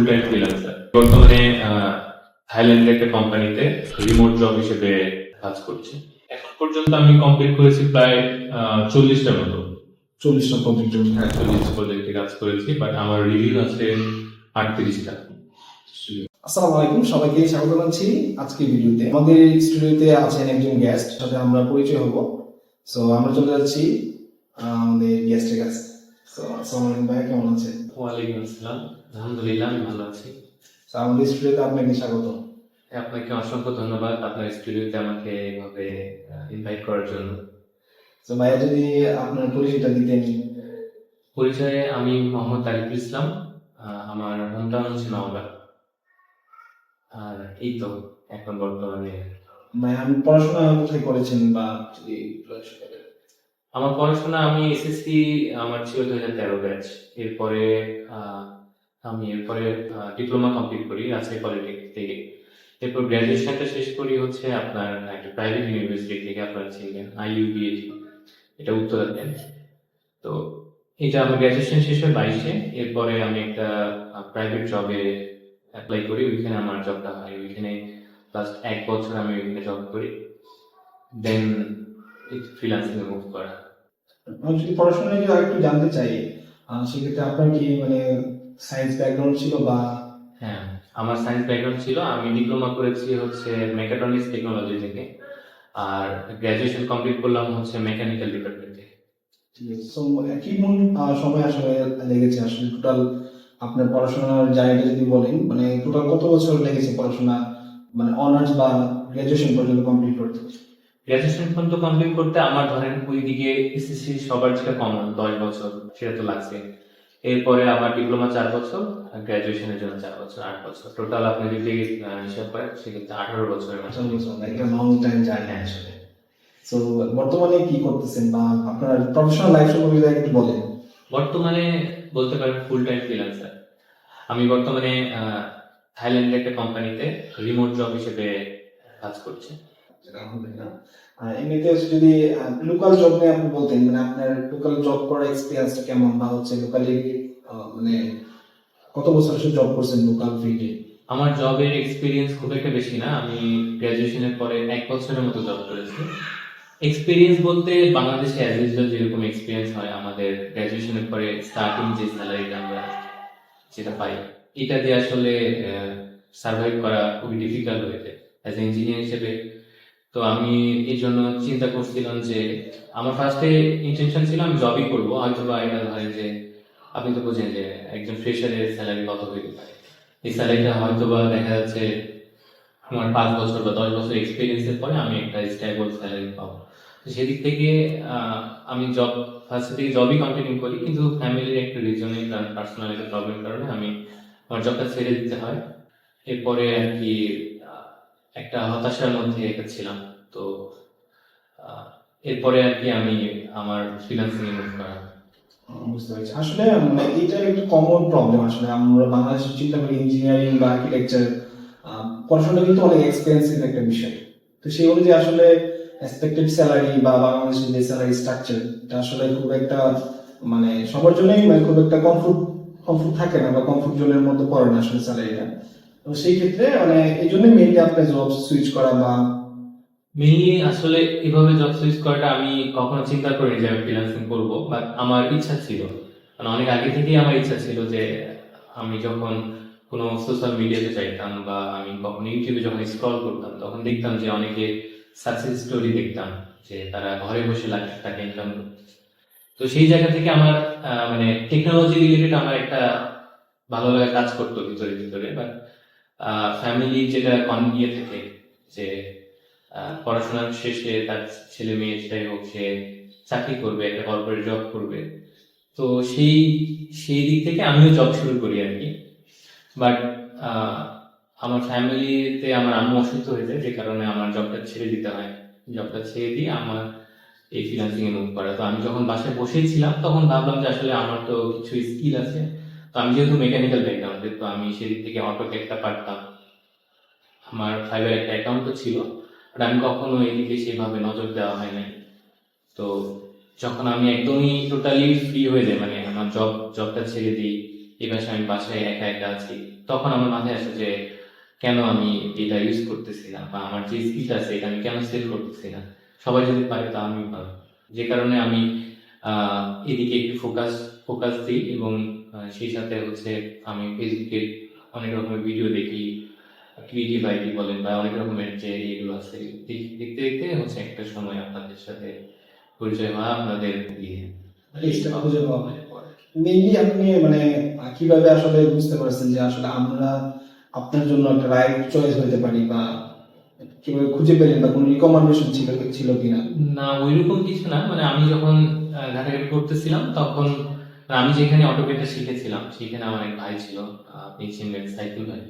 Full time freelancer বর্তমানে থাইল্যান্ডের একটা কোম্পানিতে রিমোট জব হিসেবে কাজ করছি। এখন পর্যন্ত আমি কমপ্লিট করেছি প্রায় চল্লিশটার মতো। চল্লিশটা প্রজেক্ট হ্যাঁ প্রজেক্টে কাজ করেছি বাট আমার রিভিউ আছে আটত্রিশটা। আসসালামু আলাইকুম সবাইকে স্বাগত জানাচ্ছি আজকের ভিডিওতে। আমাদের স্টুডিওতে আছেন একজন গেস্ট সাথে আমরা পরিচয় হব। সো আমরা চলে যাচ্ছি আমাদের গেস্টের কাছে। সো ভাই কেমন আছেন? ওয়ালাইকুম আসসালাম। আলহামদুলিল্লাহ আমি ভালো আছি। আমাদের স্টুডিওতে আপনাকে স্বাগত আপনাকে অসংখ্য ধন্যবাদ আপনার স্টুডিওতে আমাকে এভাবে ইনভাইট করার জন্য। তো ভাইয়া যদি আপনার পরিচয়টা দিতেন। পরিচয়ে আমি মোহাম্মদ তারিকুল ইসলাম আমার হোমটাউন হচ্ছে নওগাঁ। আর এই তো এখন বর্তমানে। ভাই আমি পড়াশোনা কোথায় করেছেন বা যদি। আমার পড়াশোনা, আমি এসএসসি আমার ছিল দুই হাজার তেরো ব্যাচ। এরপরে আমি এরপরে ডিপ্লোমা কমপ্লিট করি রাজশাহী পলিটেকনিক থেকে। এরপর গ্র্যাজুয়েশনটা শেষ করি হচ্ছে আপনার একটা প্রাইভেট ইউনিভার্সিটি থেকে, আপনার ছিলেন আইইউবিএটি এটা উত্তরাতে তো এটা আমার গ্র্যাজুয়েশন শেষ হয় বাইশে। এরপরে আমি একটা প্রাইভেট জবে অ্যাপ্লাই করি, ওইখানে আমার জবটা হয়। ওইখানে লাস্ট এক বছর আমি ওইখানে জব করি। দেন ফ্রিল্যান্সিং এ মুভ করা। আমি যদি পড়াশোনা নিয়ে একটু জানতে চাই সেক্ষেত্রে আপনার কি মানে সায়েন্স ব্যাকগ্রাউন্ড ছিল বা হ্যাঁ আমার সায়েন্স ব্যাকগ্রাউন্ড ছিল। আমি ডিপ্লোমা করেছি হচ্ছে মেকাট্রনিক্স টেকনোলজি থেকে। আর গ্র্যাজুয়েশন কমপ্লিট করলাম হচ্ছে মেকানিক্যাল ডিপার্টমেন্ট কি মূল সময় আসলে লেগেছে। আসলে টোটাল আপনার পড়াশোনার জায়গাটা যদি বলেন মানে টোটাল কত বছর লেগেছে পড়াশোনা মানে অনার্স বা গ্রাজুয়েশন পর্যন্ত কমপ্লিট করতে? গ্র্যাজুয়েশন পর্যন্ত কমপ্লিট করতে আমার ধরেন ওইদিকে এসএসসি সবার যেটা কমন দশ বছর সেটা তো লাগছে এরপরে আমার ডিপ্লোমা চার বছর আর গ্র্যাজুয়েশনের জন্য চার বছর আট বছর। টোটাল আপনি যদি হিসাব করেন সেক্ষেত্রে আঠারো বছরের বছর না, একটা লং টাইম জার্নি আসলে। তো বর্তমানে কি করতেছেন বা আপনার প্রফেশনাল লাইফ সম্পর্কে একটু বলেন। বর্তমানে বলতে পারেন ফুল টাইম ফ্রিল্যান্সার আমি বর্তমানে থাইল্যান্ডের একটা কোম্পানিতে রিমোট জব হিসেবে কাজ করছি। আলহামদুলিল্লাহ এমনিতে যদি লোকাল জব নিয়ে আপনি বলতেন মানে আপনার লোকাল জব করার এক্সপিরিয়েন্সটা কেমন? বা হচ্ছে লোকালি মানে কত বছর আসলে জব করছেন লোকাল ফিল্ডে আমার জবের এক্সপিরিয়েন্স খুব একটা বেশি না। আমি গ্র্যাজুয়েশনের পরে এক বছরের মতো জব করেছি। এক্সপিরিয়েন্স বলতে বাংলাদেশে অ্যাজ ইউজুয়াল যেরকম এক্সপিরিয়েন্স হয়, আমাদের গ্র্যাজুয়েশনের পরে স্টার্টিং যে স্যালারিটা আমরা যেটা পাই, এটা দিয়ে আসলে সার্ভাইভ করা খুবই ডিফিকাল্ট হয়ে যায়। অ্যাজ ইঞ্জিনিয়ার হিসেবে তো আমি এই জন্য চিন্তা করছিলাম যে, আমার ফার্স্টে ইন্টেনশন ছিল আমি জবই করব। হয়তো বা এটা ধরেন যে, আপনি তো বোঝেন যে, একজন ফ্রেশারের স্যালারি কত হইতে পারে। এই স্যালারিটা হয়তো বা দেখা যাচ্ছে আমার পাঁচ বছর বা দশ বছর এক্সপিরিয়েন্সের পরে আমি একটা স্টেবল স্যালারি পাবো। তো সেদিক থেকে আমি জব ফার্স্ট থেকে জবই কন্টিনিউ করি, কিন্তু ফ্যামিলির একটা রিজনে পার্সোনাল একটা প্রবলেম কারণে আমি আমার জবটা ছেড়ে দিতে হয়। এরপরে আর কি একটা হতাশার মধ্যে ছিলাম। তো এরপরে আর কি আমি আমার ফ্রিল্যান্সিং এ মুভ করা। বুঝতে পারছি। আসলে মানে এটা একটা কমন প্রবলেম আসলে আমরা বাংলাদেশে চিন্তা করি ইঞ্জিনিয়ারিং বা আর্কিটেকচার পড়াশোনা কিন্তু অনেক এক্সপেন্সিভ একটা বিষয়। তো সেই অনুযায়ী আসলে এক্সপেক্টেড স্যালারি বা বাংলাদেশের যে স্যালারি স্ট্রাকচার এটা আসলে খুব একটা মানে সবার জন্যই মানে খুব একটা কমফোর্ট কমফোর্ট থাকে না বা কমফোর্ট জোনের মধ্যে পড়ে না আসলে স্যালারিটা তো সেই ক্ষেত্রে মানে এই জন্য মেইনলি আপনার জব সুইচ করা বা মেইনলি আসলে এভাবে জব সুইচ করাটা আমি কখনো চিন্তা করিনি যে আমি ফ্রিল্যান্সিং করব বাট আমার ইচ্ছা ছিল। মানে অনেক আগে থেকেই আমার ইচ্ছা ছিল যে আমি যখন কোনো সোশ্যাল মিডিয়াতে চাইতাম বা আমি কখন ইউটিউবে যখন স্ক্রল করতাম, তখন দেখতাম যে অনেকে সাকসেস স্টোরি দেখতাম, যে তারা ঘরে বসে লাখ টাকা ইনকাম তো সেই জায়গা থেকে আমার মানে টেকনোলজি রিলেটেড আমার একটা ভালো কাজ করতো ভিতরে ভিতরে বাট ফ্যামিলি যেটা কন ইয়ে থাকে যে আহ, পড়াশোনার শেষে তার ছেলে মেয়ে যেটাই হোক সে চাকরি করবে একটা কর্পোরেট জব করবে। তো সেই সেই দিক থেকে আমিও জব শুরু করি আর কি। বাট আমার ফ্যামিলিতে আমার আম্মু অসুস্থ হয়ে যায় যে কারণে আমার জবটা ছেড়ে দিতে হয়। জবটা ছেড়ে দিয়ে আমার এই ফ্রিল্যান্সিং এ মুভ করা। তো আমি যখন বাসায় বসেই ছিলাম তখন ভাবলাম যে আসলে আমার তো কিছু স্কিল আছে। তো আমি যেহেতু মেকানিক্যাল ব্যাকগ্রাউন্ডের তো আমি সেদিক থেকে অটো একটা পারতাম, আমার ফাইবার একটা অ্যাকাউন্টও ছিল বাট আমি কখনো এদিকে সেভাবে নজর দেওয়া হয় নাই। তো যখন আমি একদমই টোটালি ফ্রি হয়ে যাই মানে আমার জব জবটা ছেড়ে দিই, এই ভাষায় আমি বাসায় একা একা আছি, তখন আমার মাথায় আসে যে কেন আমি এটা ইউজ করতেছি না, বা আমার যে স্কিল আছে এটা আমি কেন সেল করতেছি না? সবাই যদি পারে তা আমি পারব। যে কারণে আমি এদিকে একটু ফোকাস ফোকাস দিই এবং সেই সাথে হচ্ছে আমি ফেসবুকে অনেক রকমের ভিডিও দেখি ক্রিয়েটিভ আইডি বলেন বা অনেক রকমের যে এগুলো আছে দেখতে দেখতে হচ্ছে একটা সময় আপনাদের সাথে পরিচয় হয় আপনাদের যায় মেইনলি আপনি মানে কীভাবে আসলে বুঝতে পারছেন যে আসলে আমরা আপনার জন্য একটা রাইট চয়েস হতে পারি বা কীভাবে খুঁজে পেলেন বা কোনো রিকমেন্ডেশন ছিল ছিল কিনা? না ওইরকম কিছু না। মানে আমি যখন ঘাটাঘাটি করতেছিলাম তখন আমি যেখানে অটোকেটটা শিখেছিলাম সেখানে আমার এক ভাই ছিল আপনি চিনবেন সাইকেল ভাই।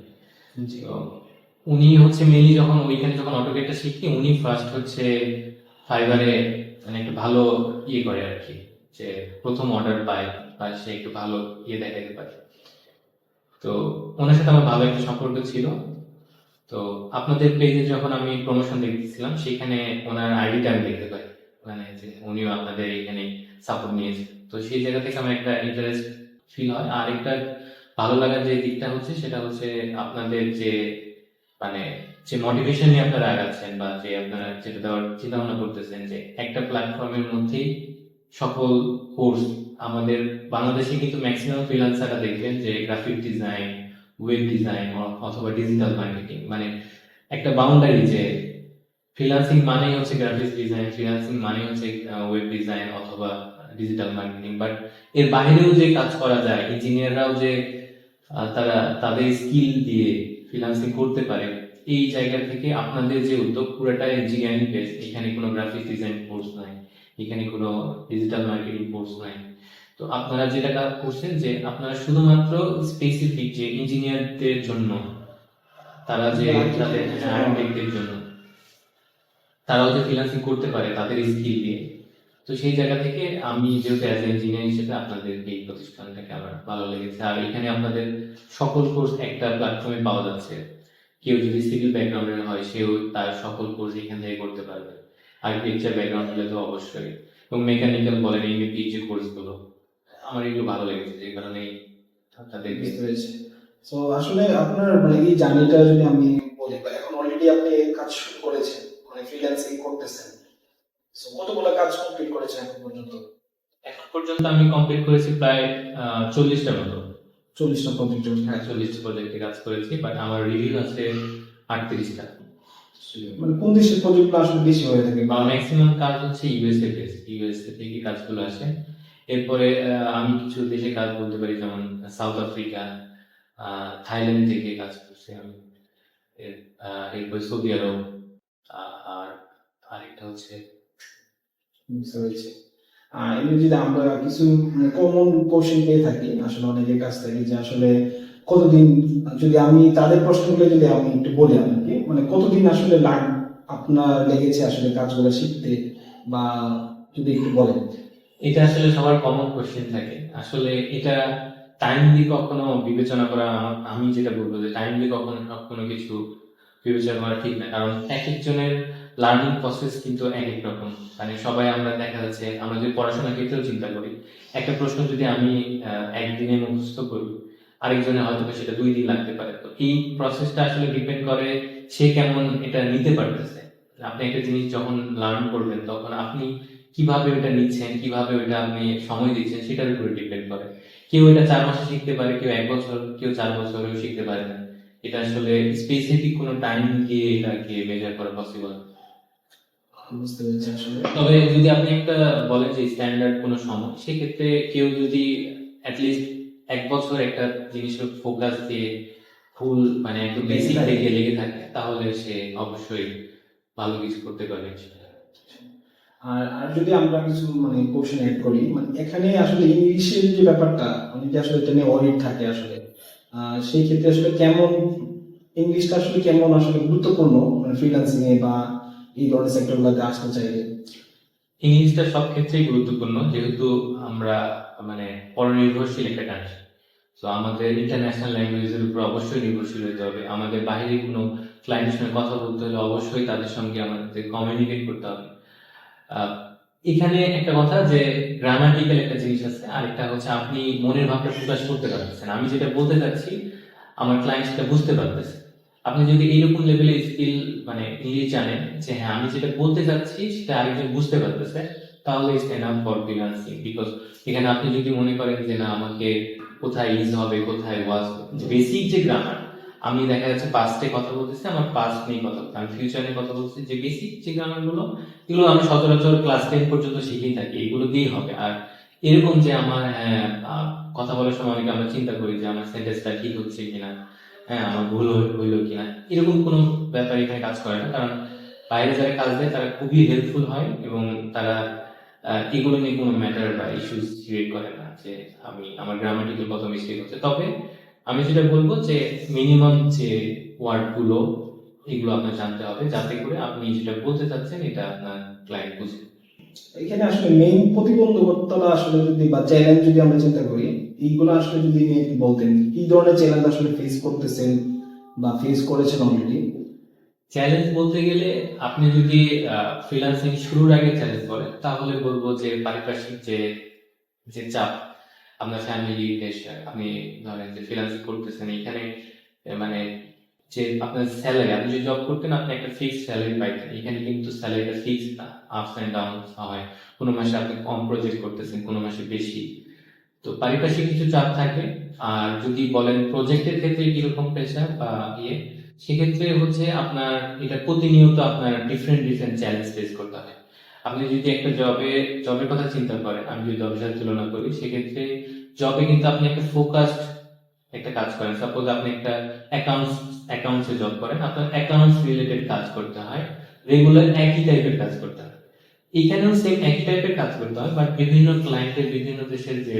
উনি হচ্ছে মেনলি যখন ওইখানে যখন অটোকেটটা শিখি উনি ফার্স্ট হচ্ছে ফাইবারে মানে একটু ভালো ইয়ে করে আর কি যে প্রথম অর্ডার পায় বা সে একটু ভালো ইয়ে দেখাতে পারে। তো ওনার সাথে আমার ভালো একটা সম্পর্ক ছিল। তো আপনাদের পেজে যখন আমি প্রমোশন দেখতেছিলাম সেখানে ওনার আইডিটা আমি দেখতে পাই। মানে যে উনিও আপনাদের এখানে সাপোর্ট নিয়েছে। তো সেই জায়গা থেকে আমার একটা ইন্টারেস্ট ফিল হয়। আর একটা ভালো লাগার যে দিকটা হচ্ছে, সেটা হচ্ছে আপনাদের যে মানে যে মোটিভেশন নিয়ে আপনারা আগাচ্ছেন বা যে আপনারা যেটা দেওয়ার চিন্তা ভাবনা করতেছেন যে একটা প্ল্যাটফর্মের মধ্যেই সকল কোর্স আমাদের বাংলাদেশে কিন্তু ম্যাক্সিমাম ফ্রিল্যান্সাররা দেখবেন যে গ্রাফিক ডিজাইন ওয়েব ডিজাইন অথবা ডিজিটাল মার্কেটিং মানে একটা বাউন্ডারি যে ফ্রিল্যান্সিং মানেই হচ্ছে গ্রাফিক্স ডিজাইন ফ্রিল্যান্সিং মানেই হচ্ছে ওয়েব ডিজাইন অথবা ডিজিটাল মার্কেটিং বাট এর বাইরেও যে কাজ করা যায় ইঞ্জিনিয়াররাও যে তারা তাদের স্কিল দিয়ে ফ্রিল্যান্সিং করতে পারে এই জায়গা থেকে আপনাদের যে উদ্যোগ পুরোটা ইঞ্জিনিয়ারিং বেস এখানে কোনো গ্রাফিক্স ডিজাইন কোর্স নাই এখানে কোনো ডিজিটাল মার্কেটিং কোর্স নাই। তো আপনারা যেটা কাজ করছেন যে আপনারা শুধুমাত্র স্পেসিফিক যে ইঞ্জিনিয়ারদের জন্য তারা যে তাদের জন্য। তারাও যে ফ্রিল্যান্সিং করতে পারে তাদের স্কিল দিয়ে। তো সেই জায়গা থেকে আমি যেহেতু অ্যাজ ইঞ্জিনিয়ার হিসেবে আপনাদের এই প্রতিষ্ঠানটাকে আমার ভালো লেগেছে। আর এখানে আপনাদের সকল কোর্স একটা প্ল্যাটফর্মে পাওয়া যাচ্ছে। কেউ যদি সিভিল ব্যাকগ্রাউন্ডের হয়, সেও তার সকল কোর্স এখান থেকে করতে পারবে। আর্কিটেকচার ব্যাকগ্রাউন্ড হলে তো অবশ্যই। এবং মেকানিক্যাল বলেন এমবিপি যে কোর্সগুলো আমার এগুলো ভালো লেগেছে যে কারণে বুঝতে পেরেছি। তো আসলে আপনার মানে এই জার্নিটা যদি আমি বলি এখন অলরেডি আপনি কাজ শুরু করেছেন মানে ফ্রিল্যান্সিং করতেছেন সো কতগুলো কাজ কমপ্লিট করেছেন এখন পর্যন্ত? এখন পর্যন্ত আমি কমপ্লিট করেছি প্রায় চল্লিশটার মতো। চল্লিশটা কমপ্লিট হ্যাঁ চল্লিশটা প্রজেক্টে কাজ করেছি বাট আমার রিভিউ আছে আটত্রিশটা। মানে কোন দেশের প্রজেক্টগুলো আসলে বেশি হয়ে থাকে? বা ম্যাক্সিমাম কাজ হচ্ছে ইউএসএ বেস ইউএসএ থেকে কাজগুলো আসে। এরপরে আমি কিছু দেশে কাজ বলতে পারি যেমন সাউথ আফ্রিকা থাইল্যান্ড থেকে কাজ করছি আমি। এরপরে সৌদি আরব আর আরেকটা হচ্ছে পেরেছি। আর এমনি যদি আমরা কিছু কমন কোশ্চেন পেয়ে থাকি, আসলে অনেকের কাছ থেকে যে আসলে কতদিন, যদি আমি তাদের প্রশ্নগুলো যদি আমি একটু বলি আপনাকে মানে কতদিন আসলে লাগ, আপনার লেগেছে আসলে কাজগুলো শিখতে বা যদি একটু বলেন? এটা আসলে সবার কমন কোশ্চেন থাকে। আসলে এটা টাইমলি কখনো বিবেচনা করা আমি যেটা বলব যে টাইমলি কখনো কোনো কিছু বিবেচনা করা ঠিক না। কারণ এক একজনের লার্নিং প্রসেস কিন্তু এক রকম। মানে সবাই আমরা দেখা যাচ্ছে, আমরা যদি পড়াশোনার ক্ষেত্রেও চিন্তা করি, একটা প্রশ্ন যদি আমি একদিনে মুখস্থ করি আরেকজনের হয়তো সেটা দুই দিন লাগতে পারে। তো এই প্রসেসটা আসলে ডিপেন্ড করে সে কেমন এটা নিতে পারতেছে। আপনি একটা জিনিস যখন লার্ন করবেন, তখন আপনি কীভাবে ওটা নিচ্ছেন, কীভাবে ওটা আপনি সময় দিচ্ছেন, সেটার উপরে ডিপেন্ড করে। কেউ এটা চার মাসে শিখতে পারে, কেউ এক বছর, কেউ চার বছরেও শিখতে পারে না। এটা আসলে স্পেসিফিক কোনো টাইম দিয়ে এটাকে মেজার করা পসিবল বুঝতে পেরেছি আসলে। তবে যদি আপনি একটা বলেন যে স্ট্যান্ডার্ড কোনো সময় সেক্ষেত্রে কেউ যদি অ্যাটলিস্ট এক বছর একটা জিনিসের ফোকাস দিয়ে ফুল মানে একটু বেসিক থেকে। লেগে থাকে তাহলে সে অবশ্যই ভালো কিছু করতে পারবে। আর আর যদি আমরা কিছু মানে কোশ্চেন অ্যাড করি মানে এখানে আসলে ইংলিশের যে ব্যাপারটা অনেকে আসলে এটা নিয়ে অডিট থাকে আসলে। সেই ক্ষেত্রে আসলে কেমন ইংলিশটা আসলে কেমন আসলে গুরুত্বপূর্ণ মানে ফ্রিল্যান্সিং এ বা এই ধরনের সেক্টরগুলোতে আসতে চাইলে? ইংলিশটা সব ক্ষেত্রেই গুরুত্বপূর্ণ, যেহেতু আমরা মানে পরনির্ভরশীল একটা কান্ট্রি তো আমাদের ইন্টারন্যাশনাল ল্যাঙ্গুয়েজের উপর অবশ্যই নির্ভরশীল হতে হবে। আমাদের বাইরে কোনো ক্লায়েন্টের সঙ্গে কথা বলতে হলে অবশ্যই তাদের সঙ্গে আমাদের কমিউনিকেট করতে হবে। এখানে একটা কথা যে গ্রামাটিক্যাল একটা জিনিস আছে আর একটা হচ্ছে আপনি মনের ভাবটা প্রকাশ করতে পারতেছেন। আমি যেটা বলতে চাচ্ছি, আমার ক্লায়েন্ট সেটা বুঝতে পারতেছে। আপনি যদি এইরকম লেভেলে স্কিল মানে ইংলিশ জানেন যে হ্যাঁ আমি যেটা বলতে চাচ্ছি সেটা আরেকজন বুঝতে পারতেছে, তাহলে it's enough for freelancing because এখানে আপনি যদি মনে করেন যে না, আমাকে কোথায় ইজ হবে, কোথায় ওয়াজ বেসিক যে গ্রামার আমি দেখা যাচ্ছে পাস্টে কথা বলতেছি, আমার পাস্ট নিয়ে কথা বলছি আমি ফিউচার কথা বলছি যে বেসিক যে গ্রামারগুলো, এগুলো আমি সচরাচর ক্লাস টেন পর্যন্ত শিখেই থাকি, এগুলো দিয়েই হবে। আর এরকম যে আমার হ্যাঁ কথা বলার সময় অনেকে আমরা চিন্তা করি যে আমার সেন্টেন্সটা ঠিক হচ্ছে কিনা হ্যাঁ আমার ভুল হই- হইল কিনা এরকম কোনো ব্যাপার এখানে কাজ করে না। কারণ বাইরে যারা কাজ দেয়, তারা খুবই হেল্পফুল হয় এবং তারা এগুলো নিয়ে কোনো ম্যাটার বা ইস্যুস ক্রিয়েট করে না যে আমি, আমার গ্রামাটিক্যাল কত মিস্টেক হচ্ছে। তবে আমি যেটা বলব যে মিনিমাম যে ওয়ার্ডগুলো, এগুলো আপনার জানতে হবে। যাতে করে আপনি যেটা বলতে চাচ্ছেন, এটা আপনার ক্লায়েন্ট বুঝে। এখানে আসলে মেইন প্রতিবন্ধকতা আসলে যদি বা চ্যালেঞ্জ যদি আমরা চিন্তা করি, এইগুলো আসলে যদি বলতেন, কি ধরনের চ্যালেঞ্জ আসলে ফেস করতেছেন বা ফেস করেছেন অলরেডি চ্যালেঞ্জ বলতে গেলে আপনি যদি ফ্রিল্যান্সিং শুরুর আগে চ্যালেঞ্জ বলেন তাহলে বলব যে পারিপার্শ্বিক যে যে চাপ আপনার ফ্যামিলি আপনি ধরেন যে ফ্রিল্যান্সিং করতেছেন, এখানে মানে যে আপনার স্যালারি আপনি যদি জব করতেন, আপনি একটা ফিক্সড স্যালারি পাইতেন। এখানে কিন্তু স্যালারিটা ফিক্সড না আপস অ্যান্ড ডাউন হয়। কোনো মাসে আপনি কম প্রজেক্ট করতেছেন, কোনো মাসে বেশি। তো পারিপার্শ্বিক কিছু চাপ থাকে। আর যদি বলেন প্রজেক্টের ক্ষেত্রে কীরকম প্রেশার বা ইয়ে সেক্ষেত্রে হচ্ছে আপনার, এটা প্রতিনিয়ত আপনার ডিফারেন্ট ডিফারেন্ট চ্যালেঞ্জ ফেস করতে হয়। আপনি যদি একটা জবে জবের কথা চিন্তা করেন, আমি যদি জবের সাথে তুলনা করি, সেক্ষেত্রে জবে কিন্তু আপনি একটা ফোকাসড একটা কাজ করেন। সাপোজ আপনি একটা অ্যাকাউন্টস অ্যাকাউন্টসে জব করেন আপনার অ্যাকাউন্টস রিলেটেড কাজ করতে হয় রেগুলার একই টাইপের কাজ করতে হয়। এখানেও সেম একই টাইপের কাজ করতে হয় বাট বিভিন্ন ক্লায়েন্টের বিভিন্ন দেশের যে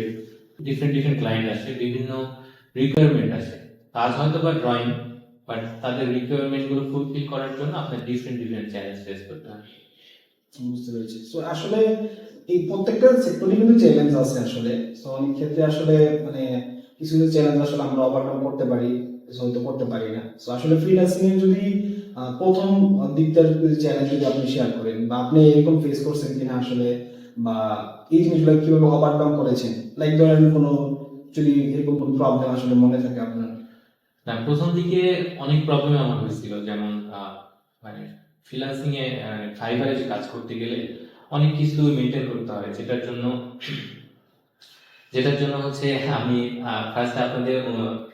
ডিফারেন্ট ডিফারেন্ট ক্লায়েন্ট আসে, বিভিন্ন রিকোয়ারমেন্ট আসে। কাজ হয়তো বা ড্রয়িং বাট তাদের রিকোয়ারমেন্টগুলো ফুলফিল করার জন্য আপনার ডিফারেন্ট ডিফারেন্ট চ্যালেঞ্জ ফেস করতে হয়। বুঝতে পেরেছি। তো আসলে এই প্রত্যেকটা সেক্টরে কিন্তু চ্যালেঞ্জ আছে আসলে। তো অনেক ক্ষেত্রে আসলে মানে কিছু কিছু চ্যালেঞ্জ আসলে আমরা ওভারকাম করতে পারি। হয়তো করতে পারি না। তো আসলে ফ্রিল্যান্সিং এর যদি প্রথম দিকটার চ্যালেঞ্জ যদি আপনি শেয়ার করেন, বা আপনি এরকম ফেস করছেন কিনা আসলে, বা এই জিনিসগুলো কীভাবে ওভারকাম করেছেন লাইক ধরেন কোনো যদি এরকম কোনো প্রবলেম আসলে মনে থাকে আপনার? না, প্রথম দিকে অনেক প্রবলেম আমার হয়েছিল। যেমন মানে ফ্রিল্যান্সিং এ ফাইবারে যে কাজ করতে গেলে অনেক কিছু মেনটেন করতে হয়, যেটার জন্য যেটার জন্য হচ্ছে আমি ফার্স্টে আপনাদের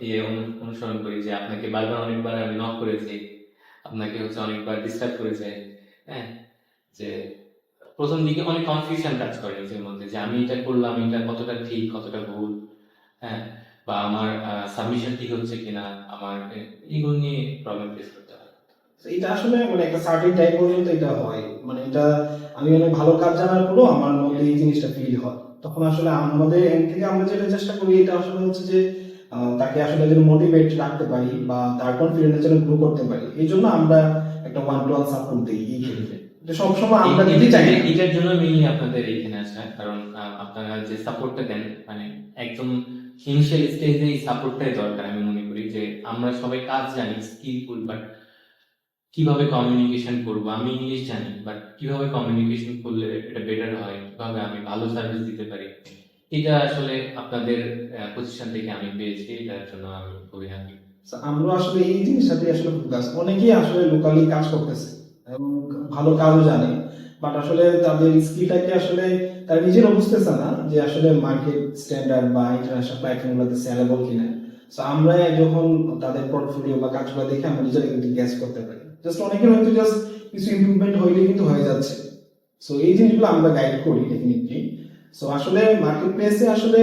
ইয়ে অনু- অনুসরণ করি যে আপনাকে বারবার অনেকবার আমি নক করেছি। আপনাকে হচ্ছে অনেকবার ডিস্টার্ব করেছে। হ্যাঁ? যে প্রথম দিকে অনেক কনফিউশন কাজ করে নিজের মধ্যে যে আমি এটা করলাম, এটা কতটা ঠিক, কতটা ভুল। হ্যাঁ? বা আমার সাবমিশন ঠিক হচ্ছে কিনা, আমার এগুলো নিয়ে প্রবলেম ফেস করতে হয়। এটা আসলে মানে একটা সার্টেন টাইম পর্যন্ত এটা হয়। মানে এটা আমি অনেক ভালো কাজ জানার পরেও আমার মধ্যে এই জিনিসটা ফিল হয়। তখন আসলে আমাদের এন্ড থেকে আমরা যেটা চেষ্টা করি এটা আসলে হচ্ছে যে তাকে আসলে যেন মোটিভেট রাখতে পারি বা তার কনফিডেন্স যেন গ্রো করতে পারি। এই জন্য আমরা একটা ওয়ান টু ওয়ান সাপোর্ট দিই এই ক্ষেত্রে। সবসময় আমরা দিতে চাই এটার জন্য মেইনলি আপনাদের এইখানে আসা কারণ আপনারা যে সাপোর্টটা দেন মানে একদম ইনিশিয়াল স্টেজে এই সাপোর্টটাই দরকার আমি মনে করি যে আমরা সবাই কাজ জানি স্কিলফুল বাট কীভাবে কমিউনিকেশন করব? আমি ইংলিশ জানি বাট কীভাবে কমিউনিকেশন করলে এটা বেটার হয়? কীভাবে আমি ভালো সার্ভিস দিতে পারি? এটা আসলে আপনাদের পজিশন থেকে আমি পেয়েছি, এটার জন্য আমি খুবই হ্যাপি আমরা আসলে এই জিনিসটাতে আসলে ফোকাস অনেকেই আসলে লোকালি কাজ করতেছে, এবং ভালো কাজও জানে বাট আসলে তাদের স্কিলটাকে আসলে তারা নিজেরও বুঝতেছে না যে আসলে মার্কেট স্ট্যান্ডার্ড বা ইন্টারন্যাশনাল প্ল্যাটফর্মগুলোতে স্যালেবল কিনা। সো আমরা যখন তাদের পোর্টফোলিও বা কাজগুলো দেখে আমরা নিজেরা কিন্তু গ্যাস করতে পারি। জাস্ট অনেকের হয়তো জাস্ট কিছু ইমপ্রুভমেন্ট হইলে কিন্তু হয়ে যাচ্ছে। সো এই জিনিসগুলো আমরা গাইড করি ডেফিনেটলি সো আসলে মার্কেট প্লেসে আসলে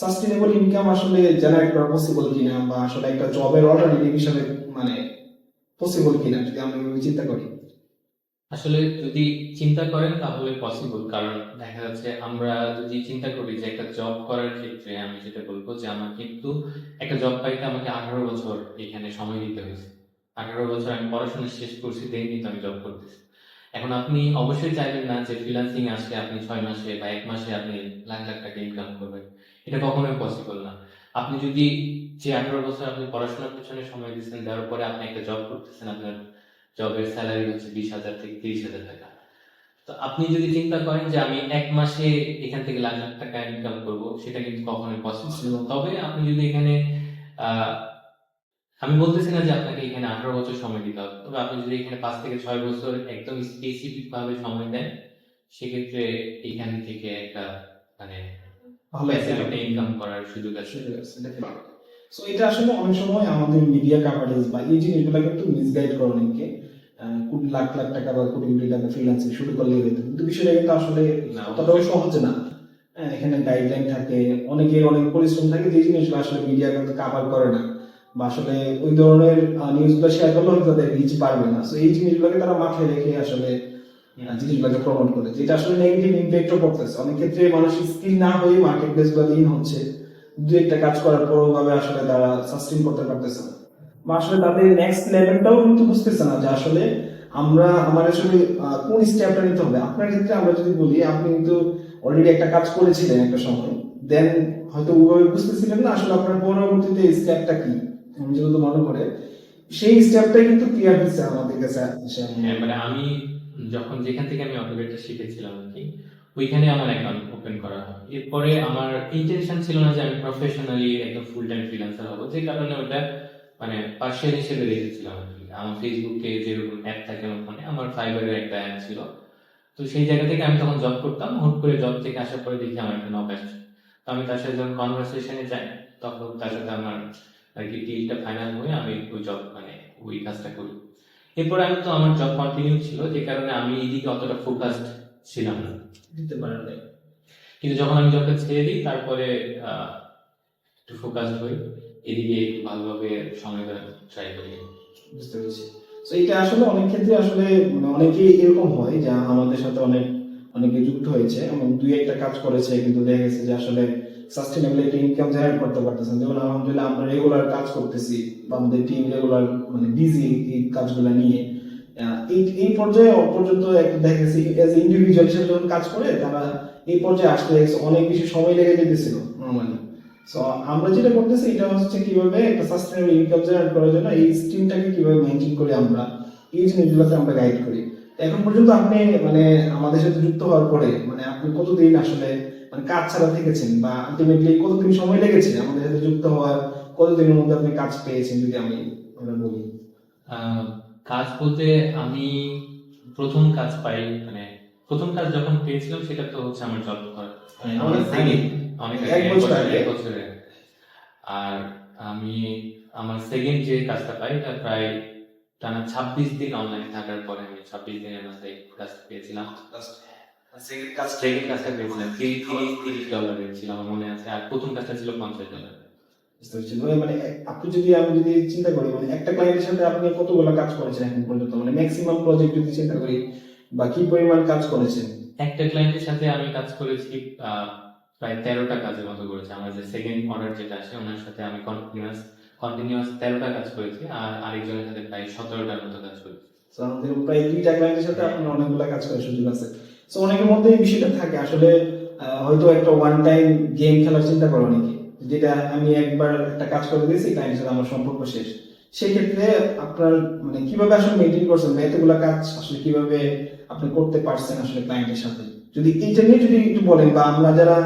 সাস্টেনেবল ইনকাম আসলে জেনারেট করা পসিবল কিনা বা আসলে একটা জবের অল্টারনেটিভ হিসাবে মানে পসিবল কিনা, যদি আমরা চিন্তা করি। আসলে যদি চিন্তা করেন তাহলে পসিবল কারণ দেখা যাচ্ছে আমরা যদি চিন্তা করি যে একটা জব করার ক্ষেত্রে আমি যেটা বলব যে, আমার কিন্তু একটা জব পাইতে আমাকে আঠারো বছর এখানে সময় দিতে হয়েছে। আঠারো বছর আমি পড়াশোনা শেষ করছি দেন কিন্তু আমি জব করতেছি। এখন আপনি অবশ্যই চাইবেন না যে ফ্রিল্যান্সিং আসলে আপনি ছয় মাসে বা এক মাসে আপনি লাখ লাখ টাকা ইনকাম করবেন। এটা কখনোই পসিবল না। আপনি যদি যে আঠারো বছর আপনি পড়াশোনার পিছনে সময় দিচ্ছেন, দেওয়ার পরে আপনি একটা জব করতেছেন, আপনার জবের স্যালারি হচ্ছে বিশ হাজার থেকে তিরিশ হাজার টাকা। তো আপনি যদি চিন্তা করেন যে আমি এক মাসে এখান থেকে লাখ লাখ টাকা ইনকাম করব, সেটা কিন্তু কখনোই পসিবল তবে আপনি যদি এখানে আমি বলতেছি না যে আপনাকে এখানে আঠারো বছর সময় দিতে হবে তবে আপনি যদি এখানে পাঁচ থেকে ছয় বছর একদম স্পেসিফিক ভাবে সময় দেন সেক্ষেত্রে এখান থেকে একটা মানে একটা একটা ইনকাম করার সুযোগ আছে। সো এটা আসলে অনেক সময় আমাদের মিডিয়া কাভারেজ বা এই জিনিসগুলো কিন্তু মিসগাইড করে অনেককে। আহ, কোটি লাখ লাখ টাকা বা কোটি কোটি টাকা ফ্রিল্যান্সিং শুরু করলে কিন্তু বিষয়টা কিন্তু আসলে অতটাও সহজ না। হ্যাঁ, এখানে গাইডলাইন থাকে অনেকের অনেক পরিশ্রম থাকে যে জিনিসগুলো আসলে মিডিয়া কিন্তু কাভার করে না। বা আসলে ওই ধরনের নিউজগুলো শেয়ার করলে হয়তো তাদের রিচ পারবে না। সো এই জিনিসগুলোকে তারা মাথায় রেখে আসলে জিনিসগুলোকে প্রমোট করে। যেটা আসলে নেগেটিভ ইম্প্যাক্টও পড়তেছে অনেক ক্ষেত্রে মানুষ স্কিল না হয়ে মার্কেট প্লেস গুলোতে ইন হচ্ছে দু একটা কাজ করার পরও ভাবে আসলে তারা সাস্টেন করতে পারতেছে না। বা আসলে তাদের নেক্সট লেভেলটাও কিন্তু বুঝতেছে না যে আসলে আমরা আমার আসলে কোন স্টেপটা নিতে হবে। আপনার ক্ষেত্রে আমরা যদি বলি আপনি কিন্তু অলরেডি একটা কাজ করেছিলেন একটা সময় দেন হয়তো ওইভাবে বুঝতেছিলেন না আসলে আপনার পরবর্তীতে স্টেপটা কি। আমি যেহেতু মনে করে, সেই স্টেপটাই কিন্তু ক্লিয়ার হচ্ছে আমাদের কাছে হ্যাঁ মানে আমি যখন যেখান থেকে আমি অটোকেটটা শিখেছিলাম আর কি, ওইখানে আমার অ্যাকাউন্ট ওপেন করা হয়। এরপরে আমার ইন্টেনশন ছিল না যে আমি প্রফেশনালি একদম ফুল টাইম ফ্রিল্যান্সার হব, যে কারণে ওটা মানে পার্সিয়াল হিসেবে রেখেছিলাম আর কি। আমার ফেসবুকে যেরকম অ্যাপ থাকে ওখানে আমার ফাইবারের একটা অ্যাপ ছিল। তো সেই জায়গা থেকে আমি তখন জব করতাম, হুট করে জব থেকে আসার পরে দেখি আমার একটা নক আসছে। তো আমি তার সাথে যখন কনভারসেশনে যাই, তখন তার সাথে আমার আর কি ডিলটা ফাইনাল হয়ে আমি ওই জব মানে ওই কাজটা করি। এরপরে আমি তো আমার জব কন্টিনিউ ছিল যে কারণে আমি এইদিকে অতটা ফোকাসড ছিলাম না। দিতে পারেন নাই কিন্তু যখন আমি জবটা ছেড়ে দিই তারপরে একটু ফোকাসড হই এদিকে একটু ভালোভাবে সময় ট্রাই করি। বুঝতে পেরেছি। তো এটা আসলে অনেক ক্ষেত্রে আসলে মানে অনেকেই এরকম হয় যা আমাদের সাথে অনেক অনেকে যুক্ত হয়েছে এবং দুই একটা কাজ করেছে কিন্তু দেখা গেছে যে আসলে সাস্টেনেবল একটা ইনকাম জেনারেট করতে পারতেছেন। যেমন আলহামদুলিল্লাহ আমরা রেগুলার কাজ করতেছি বা আমাদের টিম রেগুলার মানে বিজি এই কাজগুলো নিয়ে। এই দেখা গেছে এজ ইন্ডিভিজুয়াল হিসেবে যখন কাজ করে, তারা এই পর্যায়ে আসতে অনেক বেশি সময় লেগে যেতেছিল নর্মালি সো আমরা যেটা করতেছি, এটা হচ্ছে কীভাবে একটা সাস্টেনেবল ইনকাম জেনারেট করার জন্য এই স্ট্রিমটাকে কীভাবে মেনটেন করি আমরা, এই জিনিসগুলোতে আমরা গাইড করি। এখন পর্যন্ত আপনি মানে আমাদের সাথে যুক্ত হওয়ার পরে মানে আপনি কতদিন আসলে মানে কাজ ছাড়া থেকেছেন বা আলটিমেটলি কতদিন সময় লেগেছে? আমাদের সাথে যুক্ত হওয়ার কতদিনের মধ্যে আপনি কাজ পেয়েছেন যদি আমি আমরা বলি? কাজ বলতে আমি প্রথম কাজ পাই মানে প্রথম কাজ যখন পেয়েছিলাম সেটা তো হচ্ছে আমার জব করা হ্যাঁ, অনেক বছর আগে। আর আমি আমার সেকেন্ড যে কাজটা পাই এটা প্রায় টানা ছাব্বিশ দিন অনলাইনে থাকার পরে আমি ছাব্বিশ দিনের মধ্যে কাজটা পেয়েছিলাম। সেকেন্ড কাজ সেকেন্ড কাজটা পেয়েছিলাম তিরিশ তিরিশ তিরিশ ডলারের ছিল আমার মনে আছে। আর প্রথম কাজটা ছিল পঞ্চাশ ডলার বুঝতে পারছি। মানে মানে আপনি যদি আমি যদি চিন্তা করি মানে একটা ক্লায়েন্টের সাথে আপনি কতগুলো কাজ করেছেন এখন পর্যন্ত? মানে ম্যাক্সিমাম প্রজেক্ট যদি চিন্তা করি বা কি পরিমাণ কাজ করেছেন? একটা ক্লায়েন্টের সাথে আমি কাজ করেছি প্রায় তেরোটা কাজের মতো করেছি। আমার যে সেকেন্ড অর্ডার যেটা আসে ওনার সাথে আমি কন্টিনিউয়াস কন্টিনিউয়াস তেরোটা কাজ করেছি আর আরেকজনের সাথে প্রায় সতেরোটার মতো কাজ করেছি। আমাদের প্রায় দুইটা ক্লায়েন্টের সাথে আপনার অনেকগুলো কাজ করার সুযোগ আছে। অনেকের মধ্যে এই বিষয়টা থাকে। আসলে হয়তো একটা ওয়ান টাইম গেম খেলার চিন্তা করে অনেকে। যেটা আমি একবার একটা কাজ করে দিয়েছি ক্লায়েন্টের সাথে আমার সম্পর্ক শেষ। সেক্ষেত্রে আপনার মানে কীভাবে আসলে মেনটেন করছেন এতগুলো কাজ আসলে কীভাবে আপনি করতে পারছেন আসলে ক্লায়েন্টের সাথে? যদি এইটা নিয়ে যদি একটু বলেন, বা আমরা যারা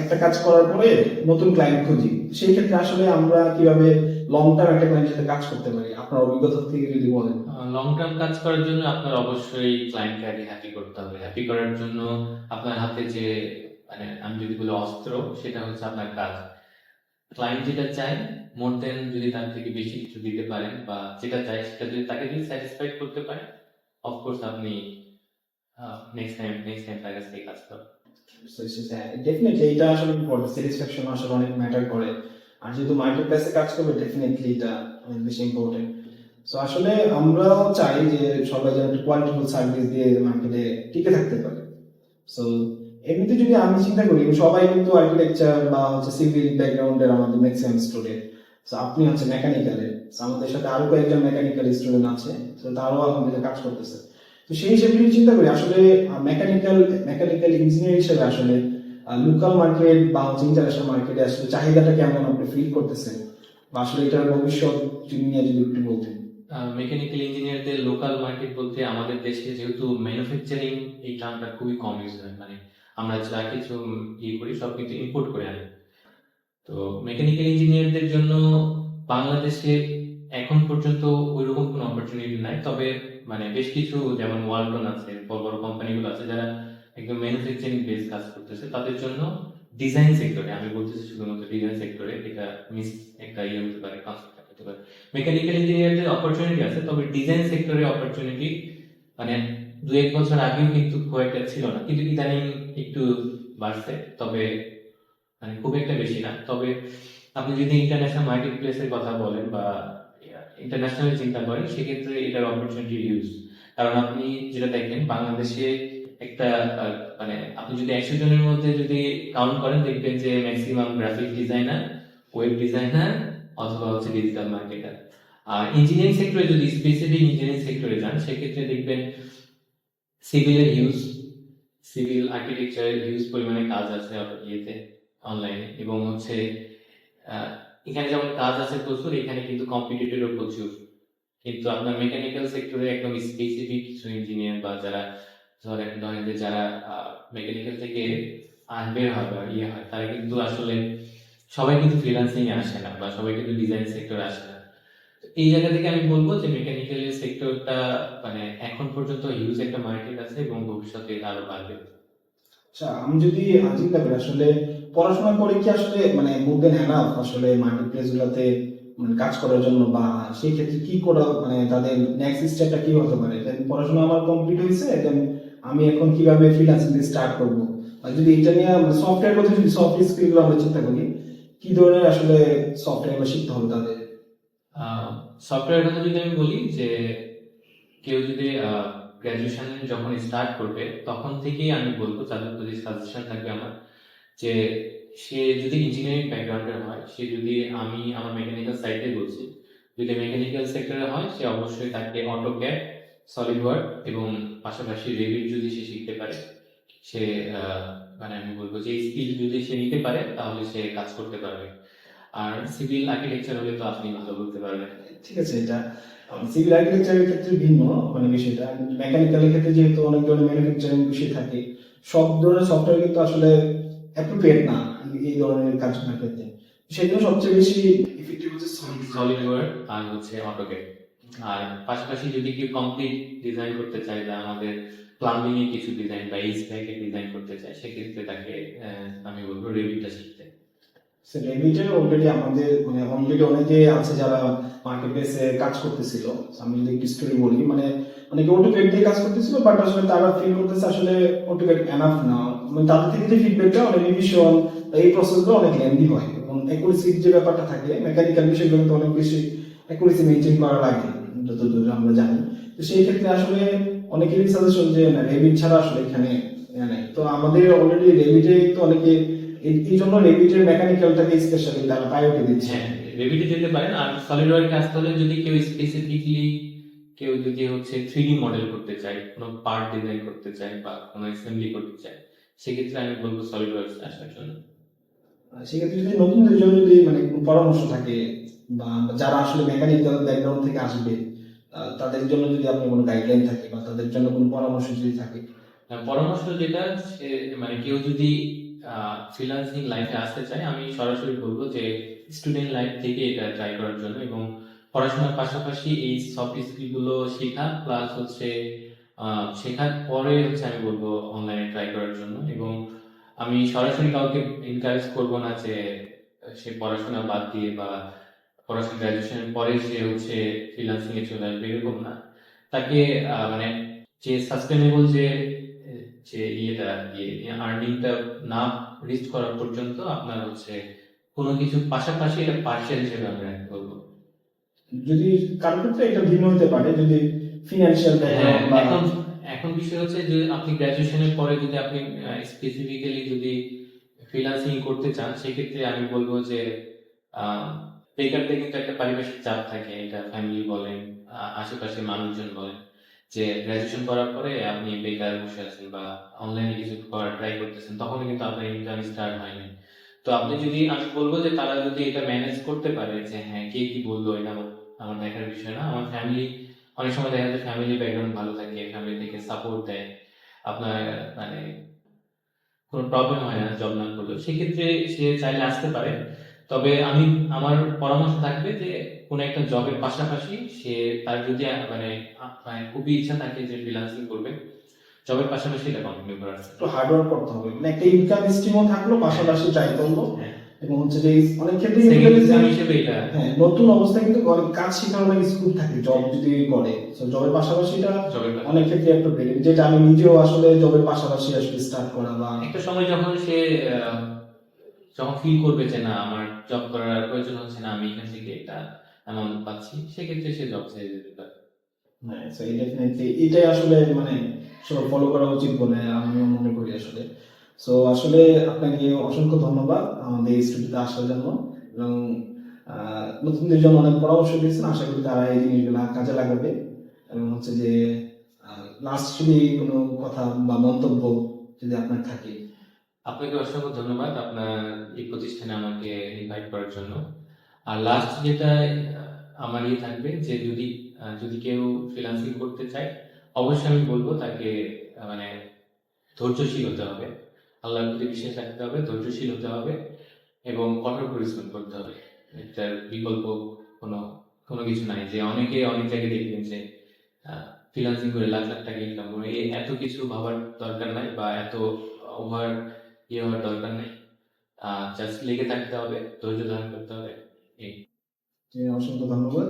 একটা কাজ করার পরে নতুন ক্লায়েন্ট খুঁজি, সেই ক্ষেত্রে আসলে আমরা কীভাবে লং টার্ম একটা ক্লায়েন্টের সাথে কাজ করতে পারি আপনার অভিজ্ঞতা থেকে যদি বলেন। লং টার্ম কাজ করার জন্য আপনার অবশ্যই ক্লায়েন্টকে আগে হ্যাপি করতে হবে। হ্যাপি করার জন্য আপনার হাতে যে মানে আমি যদি বলি অস্ত্র সেটা হচ্ছে আপনার কাজ। ক্লায়েন্ট যেটা চায় মোর দেন যদি তার থেকে বেশি কিছু দিতে পারেন বা যেটা চায় সেটা যদি তাকে যদি স্যাটিসফাইড করতে পারেন অফকোর্স আপনি নেক্সট টাইম নেক্সট টাইম তার কাছ থেকে কাজ করবেন। ডেফিনেটলি এটা আসলে স্যাটিসফ্যাকশন আসলে অনেক ম্যাটার করে। আর যেহেতু প্লেসে কাজ করবে ডেফিনেটলি এটা অনেক বেশি ইম্পর্টেন্ট আসলে আমরাও চাই যে সবাই যেন কোয়ালিটিফুল সার্ভিস দিয়ে মার্কেটে টিকে থাকতে পারে। সো এমনিতে যদি আমি চিন্তা করি সবাই কিন্তু আর্কিটেকচার বা হচ্ছে সিভিল ব্যাকগ্রাউন্ডের আমাদের ম্যাক্সিমাম স্টুডেন্ট সো আপনি হচ্ছে মেকানিক্যালের আমাদের সাথে আরও কয়েকজন মেকানিক্যাল স্টুডেন্ট আছে। তো তারাও আমাদের কাজ করতেছে। তো সেই হিসেবে চিন্তা করি, আসলে মেকানিক্যাল মেকানিক্যাল ইঞ্জিনিয়ার হিসেবে আসলে লোকাল মার্কেট বা ইন্টারন্যাশনাল মার্কেটে আসলে চাহিদাটা কেমন আপনি ফিল করতেছেন? বা আসলে এটার ভবিষ্যৎ নিয়ে যদি একটু বলতেন। মেকানিক্যাল ইঞ্জিনিয়ারদের লোকাল মার্কেট বলতে আমাদের দেশে যেহেতু ম্যানুফ্যাকচারিং এই টার্মটা খুবই কম ইউজ হয়। মানে আমরা যা কিছু ইয়ে করি, সব কিন্তু ইম্পোর্ট করে আনি। তো মেকানিক্যাল ইঞ্জিনিয়ারদের জন্য বাংলাদেশে এখন পর্যন্ত ওইরকম কোনো অপরচুনিটি নাই। তবে মানে বেশ কিছু যেমন ওয়ালটন আছে, বড় বড় কোম্পানিগুলো আছে, যারা একদম ম্যানুফ্যাকচারিং বেস কাজ করতেছে, তাদের জন্য ডিজাইন সেক্টরে আমি বলতেছি শুধুমাত্র ডিজাইন সেক্টরে এটা মিস একটা ইয়ে হতে পারে কনসেপ্ট হতে পারে। মেকানিক্যাল ইঞ্জিনিয়ারদের অপরচুনিটি আছে, তবে ডিজাইন সেক্টরে অপরচুনিটি মানে দু এক বছর আগেও কিন্তু খুব একটা ছিল না, কিন্তু ইদানিং একটু বাড়ছে, তবে মানে খুব একটা বেশি না। তবে আপনি যদি ইন্টারন্যাশনাল মার্কেট প্লেসের কথা বলেন বা ইন্টারন্যাশনাল চিন্তা করেন, সেক্ষেত্রে এটার অপরচুনিটি ইউজ কারণ আপনি যেটা দেখেন, বাংলাদেশে একটা মানে আপনি যদি একশো জনের মধ্যে যদি কাউন্ট করেন, দেখবেন যে maximum graphic designer web designer অথবা হচ্ছে ডিজিটাল মার্কেটার আর ইঞ্জিনিয়ারিং সেক্টরে যদি স্পেসিফিক ইঞ্জিনিয়ারিং সেক্টরে যান, সেক্ষেত্রে দেখবেন সিভিলের হিউজ সিভিল আর্কিটেকচারের হিউজ পরিমাণে কাজ আছে ইয়েতে অনলাইনে এবং হচ্ছে এখানে যেমন কাজ আছে প্রচুর, এখানে কিন্তু কম্পিটিটরও প্রচুর। কিন্তু আপনার মেকানিক্যাল সেক্টরে একদম স্পেসিফিক কিছু ইঞ্জিনিয়ার বা যারা ধরেন ধরেন যে যারা মেকানিক্যাল থেকে আহ, বের হয় বা ইয়ে হয় তারা কিন্তু আসলে সবাই কিন্তু ফ্রিল্যান্সিং এ আসে না বা সবাই কিন্তু ডিজাইন সেক্টরে আসে না। এই জায়গা থেকে আমি বলব যে মেকানিক্যাল সেক্টরটা মানে এখন পর্যন্ত হিউজ একটা মার্কেট আছে এবং ভবিষ্যতে আরও বাড়বে। আচ্ছা আমি যদি চিন্তা করি আসলে পড়াশোনা করে কি আসলে মানে মোর দেন এনাফ আসলে মার্কেট প্লেস গুলাতে মানে কাজ করার জন্য বা সেই ক্ষেত্রে কি করা মানে তাদের নেক্সট স্টেপটা কি হতে পারে? পড়াশোনা আমার কমপ্লিট হয়েছে আমি এখন কীভাবে ফ্রিল্যান্সিং স্টার্ট করব? আর যদি এটা নিয়ে সফটওয়্যার কথা যদি সফট স্কিলগুলো আমরা চিন্তা করি, কি ধরনের আসলে সফটওয়্যার শিখতে হবে তাদের? সফটওয়্যার কথা যদি আমি বলি যে, কেউ যদি গ্র্যাজুয়েশন যখন স্টার্ট করবে, তখন থেকেই আমি বলব তাদের প্রতি সাজেশন থাকবে আমার যে, সে যদি ইঞ্জিনিয়ারিং ব্যাকগ্রাউন্ডের হয়, সে যদি আমি আমার মেকানিক্যাল সাইডে বলছি, যদি মেকানিক্যাল সেক্টরে হয়, সে অবশ্যই তাকে অটো ক্যাড সলিড ওয়ার্ক এবং পাশাপাশি রেভিট যদি সে শিখতে পারে সে আহ, মানে আমি বলব যে স্কিল যদি সে নিতে পারে তাহলে সে কাজ করতে পারবে। আর সিভিল আর্কিটেকচার হলে তো আপনি ভালো বলতে পারবেন। ঠিক আছে এটা সিভিল আর্কিটেকচারের ক্ষেত্রে ভিন্ন মানে বিষয়টা। মেকানিক্যালের ক্ষেত্রে যেহেতু অনেক ধরনের ম্যানুফ্যাকচারিং বিষয় থাকে সব ধরনের সফটওয়্যার কিন্তু আসলে অ্যাপ্রোপ্রিয়েট না এই ধরনের কাজগুলোর ক্ষেত্রে। সেই জন্য সবচেয়ে বেশি ইফেক্টিভ হচ্ছে সলিড ওয়ার্ক আর হচ্ছে অটোকেট আর পাশাপাশি যদি কেউ কমপ্লিট ডিজাইন করতে চায় বা আমাদের প্লাম্বিং এ কিছু ডিজাইন বা এইচ ব্যাকে ডিজাইন করতে চায়, সেক্ষেত্রে তাকে আমি বলব রেভিটটা শিখতে। অলরেডি আমাদের মানে অলরেডি অনেকে আছে যারা মার্কেট প্লেসে কাজ করতেছিল। আমি যদি একটু স্টোরি বলি মানে অনেকে অটোকেট দিয়ে কাজ করতেছিল বাট আসলে তারা ফিল করতেছে আসলে অটোকেট এনাফ না। মানে তাদের থেকে যে ফিডব্যাকটা অনেক রিভিশন এই প্রসেসগুলো অনেক লেন্দি হয়। এবং অ্যাকুরেসির যে ব্যাপারটা থাকে মেকানিক্যাল বিষয়গুলো অনেক বেশি অ্যাকুরেসি মেনটেন করা লাগে। যতদূর আমরা জানি। তো সেই ক্ষেত্রে আসলে অনেকেরই সাজেশন যে না রেভিট ছাড়া আসলে এখানে তো আমাদের অলরেডি রেভিটে তো অনেকে এই- জন্য রেভিটের মেকানিক্যালটাকে স্পেশালি তারা প্রায়োরিটি দিচ্ছে। হ্যাঁ রেভিটে যেতে পারেন আর সলিড ওয়ার্কে আসতে হলে যদি কেউ স্পেসিফিকলি কেউ যদি হচ্ছে থ্রি মডেল করতে চায় কোনো পার্ট ডিজাইন করতে চায় বা কোনো অ্যাসেম্বলি করতে চায় সেক্ষেত্রে আমি বলব সলিড ওয়ার্কস আসার জন্য। সেক্ষেত্রে যদি নতুনদের জন্য যদি মানে পরামর্শ থাকে যারা আসলে মেকানিক্যাল ব্যাকগ্রাউন্ড থেকে আসবে তাদের জন্য যদি আপনার কোনো গাইডলাইন থাকে বা তাদের জন্য কোনো পরামর্শ যদি থাকে। পরামর্শ যেটা মানে কেউ যদি ফ্রিল্যান্সিং লাইফে আসতে চায়, আমি সরাসরি বলব যে স্টুডেন্ট লাইফ থেকে এটা ট্রাই করার জন্য এবং পড়াশোনার পাশাপাশি এই সফট স্কিলগুলো শেখা প্লাস হচ্ছে শেখার পরে হচ্ছে আমি বলব অনলাইনে ট্রাই করার জন্য এবং আমি সরাসরি কাউকে এনকারেজ করব না যে সে পড়াশোনা বাদ দিয়ে বা পড়াশোনা গ্রাজুয়েশনের পরে সে হচ্ছে ফ্রিল্যান্সিং এ চলে আসবে এরকম না। তাকে মানে যে সাস্টেনেবল যে যে ইয়েটা ইয়ে আর্নিংটা না রিচ করা পর্যন্ত আপনার হচ্ছে কোনো কিছু পাশাপাশি এটা পার্সিয়াল হিসেবে আমরা রাখতে বলব যদি কারোর ক্ষেত্রে এটা ভিন্ন হতে পারে যদি ফিনান্সিয়াল হ্যাঁ, এখন এখন বিষয় হচ্ছে যে আপনি গ্রাজুয়েশনের পরে যদি আপনি স্পেসিফিক্যালি যদি ফ্রিল্যান্সিং করতে চান সেক্ষেত্রে আমি বলব যে বেকারদের কিন্তু একটা পারিপার্শ্বিক চাপ থাকে, এটা ফ্যামিলি বলেন আশেপাশে মানুষজন বলেন, যে গ্রাজুয়েশন করার পরে আপনি বেকার বসে আছেন বা অনলাইনে কিছু করার ট্রাই করতেছেন, তখন কিন্তু আপনার ইনকাম স্টার্ট হয়নি তো আপনি যদি, আমি বলব যে তারা যদি এটা ম্যানেজ করতে পারে যে হ্যাঁ কে কি বলল, এটা আমার দেখার বিষয় না। আমার ফ্যামিলি অনেক সময় দেখা যায় ফ্যামিলি ব্যাকগ্রাউন্ড ভালো থাকে ফ্যামিলি থেকে সাপোর্ট দেয়। আপনার মানে কোনো প্রবলেম হয় না জব না করলেও। সেক্ষেত্রে সে চাইলে আসতে পারে। তবে আমি আমার পরামর্শ থাকবে যে কোনো একটা জবের পাশাপাশি সে তার যদি মানে মানে খুবই ইচ্ছা থাকে যে ফ্রিল্যান্সিং করবে জবের পাশাপাশি এটা কন্টিনিউ করার একটু হার্ডওয়ার্ক করতে হবে। মানে একটা ইনকাম স্ট্রিমও থাকল পাশাপাশি ট্রাই করল হ্যাঁ। এবং হচ্ছে যে অনেক ক্ষেত্রে হ্যাঁ নতুন অবস্থায় কিন্তু অনেক কাজ শেখার অনেক স্কুল থাকে জব যদি করে। জবের পাশাপাশি এটা অনেক ক্ষেত্রে একটা যেটা আমি নিজেও আসলে জবের পাশাপাশি আসলে স্টার্ট করা বা একটা সময় যখন সে যখন ফিল করবে যে না, আমার জব করার আর প্রয়োজন হচ্ছে না, আমি এখান থেকে একটা অ্যামাউন্ট পাচ্ছি, সেক্ষেত্রে সে জব ছেড়ে যেতে পারে। হ্যাঁ এটাই আসলে মানে সব ফলো করা উচিত বলে মনে করি আসলে। সো আসলে আপনাকে অসংখ্য ধন্যবাদ আমাদের স্টুডিওতে আসার জন্য এবং নতুনদের জন্য অনেক পরামর্শ দিয়েছেন। আশা করি তারা এই জিনিসগুলো কাজে লাগাবে। এবং হচ্ছে যে লাস্ট যদি কোনো কথা বা মন্তব্য যদি আপনার থাকে আপনাকে অসংখ্য ধন্যবাদ আপনার এই প্রতিষ্ঠানে আমাকে ইনভাইট করার জন্য। আর লাস্ট যেটা আমার ইয়ে থাকবে যে যদি যদি কেউ ফ্রিল্যান্সিং করতে চায়, অবশ্যই আমি বলব তাকে মানে ধৈর্যশীল হতে হবে। আল্লাহর প্রতি বিশ্বাস রাখতে হবে, ধৈর্যশীল হতে হবে এবং কঠোর পরিশ্রম করতে হবে। এটার বিকল্প কোনো কোনো কিছু নাই যে অনেকে অনেক জায়গায় দেখবেন যে ফ্রিল্যান্সিং করে লাখ লাখ টাকা ইনকাম করে। এত কিছু ভাবার দরকার নাই বা এত ওভার ইয়ে হওয়ার দরকার নেই জাস্ট লেগে থাকতে হবে ধৈর্য ধারণ করতে হবে জি, অসংখ্য ধন্যবাদ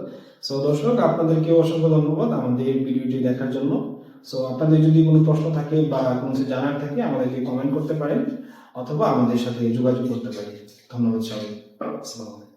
সো দর্শক আপনাদেরকে অসংখ্য ধন্যবাদ আমাদের ভিডিওটি দেখার জন্য। সো আপনাদের যদি কোনো প্রশ্ন থাকে বা কোনো কিছু জানার থাকে আমাদেরকে কমেন্ট করতে পারেন অথবা আমাদের সাথে যোগাযোগ করতে পারেন। ধন্যবাদ সবাই আসসালামু আলাইকুম।